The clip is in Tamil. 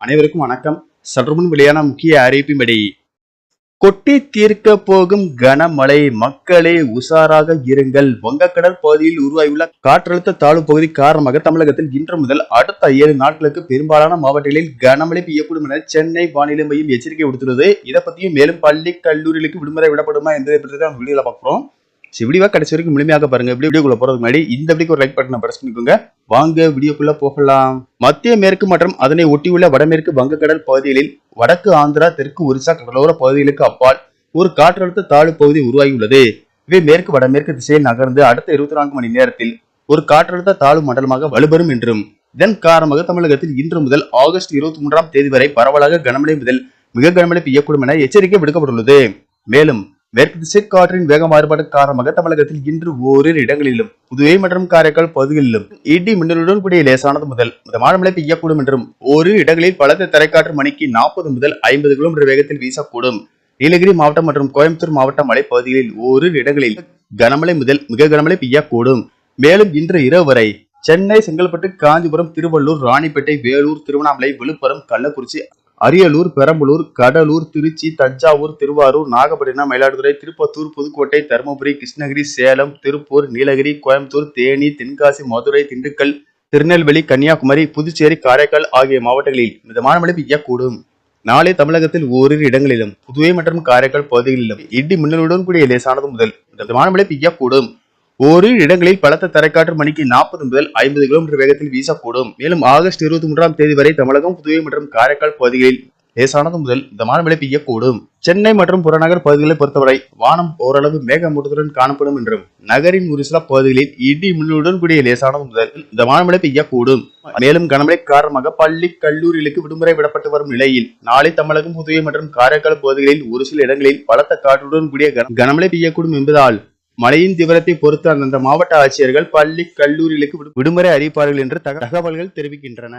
அனைவருக்கும் வணக்கம். சற்றுமுன் வெளியான முக்கிய அறிவிப்பின்படி கொட்டி தீர்க்க போகும் கனமழை மக்களே உஷாராக இருங்கள். வங்கக்கடல் பகுதியில் உருவாகியுள்ள காற்றழுத்த தாழ்வு பகுதி காரணமாக தமிழகத்தில் இன்று முதல் அடுத்த ஏழு நாட்களுக்கு பெரும்பாலான மாவட்டங்களில் கனமழை பெய்யக்கூடும் என சென்னை வானிலை மையம் எச்சரிக்கை விடுத்துள்ளது. இதை பத்தியும் மேலும் பள்ளி கல்லூரிகளுக்கு விடுமுறை விடப்படுமா என்பதை பற்றி தான் வீடியோல பார்க்குறோம் சரி, கடைசி வரைக்கும் முழுமையாக பாருங்க. இப்படி வீடியோக்குள்ள போறதுக்கு முன்னாடி இந்த வீடியோக்கு ஒரு லைக் பட்டனை பிரஸ் பண்ணிக்கோங்க. வாங்க வீடியோக்குள்ள போகலாம். மத்திய மேற்கு மற்றும் அதனை ஒட்டியுள்ள வடமேற்கு வங்கக்கடல் பகுதிகளில் வடக்கு ஆந்திரா தெற்கு ஒரிசா கடலோர பகுதிகளுக்கு அப்பால் ஒரு காற்றழுத்த தாழ்வு பகுதி உருவாகியுள்ளது. இவை மேற்கு வடமேற்கு திசையில் நகர்ந்து அடுத்த இருபத்தி நான்கு மணி நேரத்தில் ஒரு காற்றழுத்த தாழ்வு மண்டலமாக வலுப்பெறும் என்றும் இதன் காரணமாக தமிழகத்தில் இன்று முதல் ஆகஸ்ட் இருபத்தி மூன்றாம் தேதி வரை பரவலாக கனமழை முதல் மிக கனமழை பெய்யக்கூடும் என எச்சரிக்கை விடுக்கப்பட்டுள்ளது. மேலும் மேற்கு திசை காற்றின் வேக மாறுபாடு காரணமாக தமிழகத்தில் இன்று ஓரிரு இடங்களிலும் புதுவை மற்றும் காரைக்கால் பகுதிகளிலும் இடி மின்னலுடன் கூடிய லேசானது முதல் மிதமான மழை பெய்யக்கூடும் என்றும் ஓரிரு இடங்களில் பலத்த தரைக்காற்று மணிக்கு நாற்பது முதல் ஐம்பது கிலோமீட்டர் வேகத்தில் வீசக்கூடும். நீலகிரி மாவட்டம் மற்றும் கோயம்புத்தூர் மாவட்ட மலைப்பகுதிகளில் ஓரிரு இடங்களில் கனமழை முதல் மிக கனமழை பெய்யக்கூடும். மேலும் இன்று இரவு வரை சென்னை செங்கல்பட்டு காஞ்சிபுரம் திருவள்ளூர் ராணிப்பேட்டை வேலூர் திருவண்ணாமலை விழுப்புரம் கள்ளக்குறிச்சி அரியலூர் பெரம்பலூர் கடலூர் திருச்சி தஞ்சாவூர் திருவாரூர் நாகப்பட்டினம் மயிலாடுதுறை திருப்பத்தூர் புதுக்கோட்டை தருமபுரி கிருஷ்ணகிரி சேலம் திருப்பூர் நீலகிரி கோயம்புத்தூர் தேனி தென்காசி மதுரை திண்டுக்கல் திருநெல்வேலி கன்னியாகுமரி புதுச்சேரி காரைக்கால் ஆகிய மாவட்டங்களில் மிதமான மழை பெய்யக்கூடும். நாளை தமிழகத்தில் ஓரிரு இடங்களிலும் புதுவை மற்றும் காரைக்கால் பகுதிகளிலும் இடி மின்னலுடன் கூடிய லேசானது முதல் மிதமான மழை பெய்யக்கூடும். ஓரிரு இடங்களில் பலத்த தரைக்காற்று மணிக்கு நாற்பது முதல் ஐம்பது கிலோமீட்டர் வேகத்தில் வீசக்கூடும். மேலும் ஆகஸ்ட் இருபத்தி மூன்றாம் தேதி வரை தமிழகம் புதுவை மற்றும் காரைக்கால் பகுதிகளில் லேசானது முதல் மிதமான மழை பெய்யக்கூடும். சென்னை மற்றும் புறநகர் பகுதிகளை பொறுத்தவரை வானம் ஓரளவு மேகமூட்டத்துடன் காணப்படும் என்றும் நகரின் ஒரு சில பகுதிகளில் இடி மின்னலுடன் கூடிய லேசானது முதல் மிதமான மழை பெய்யக்கூடும். மேலும் கனமழை காரணமாக பள்ளி கல்லூரிகளுக்கு விடுமுறை விடப்பட்டு வரும் நிலையில் நாளை தமிழகம் புதுவை மற்றும் காரைக்கால் பகுதிகளில் ஒரு சில இடங்களில் பலத்த காற்றுடன் கூடிய கனமழை பெய்யக்கூடும் என்பதால் மழையின் தீவிரத்தை பொறுத்து அந்தந்த மாவட்ட ஆட்சியர்கள் பள்ளி கல்லூரிகளுக்கு விடுமுறை அறிவிப்பார்கள் என்று தக- தகவல்கள் தெரிவிக்கின்றன.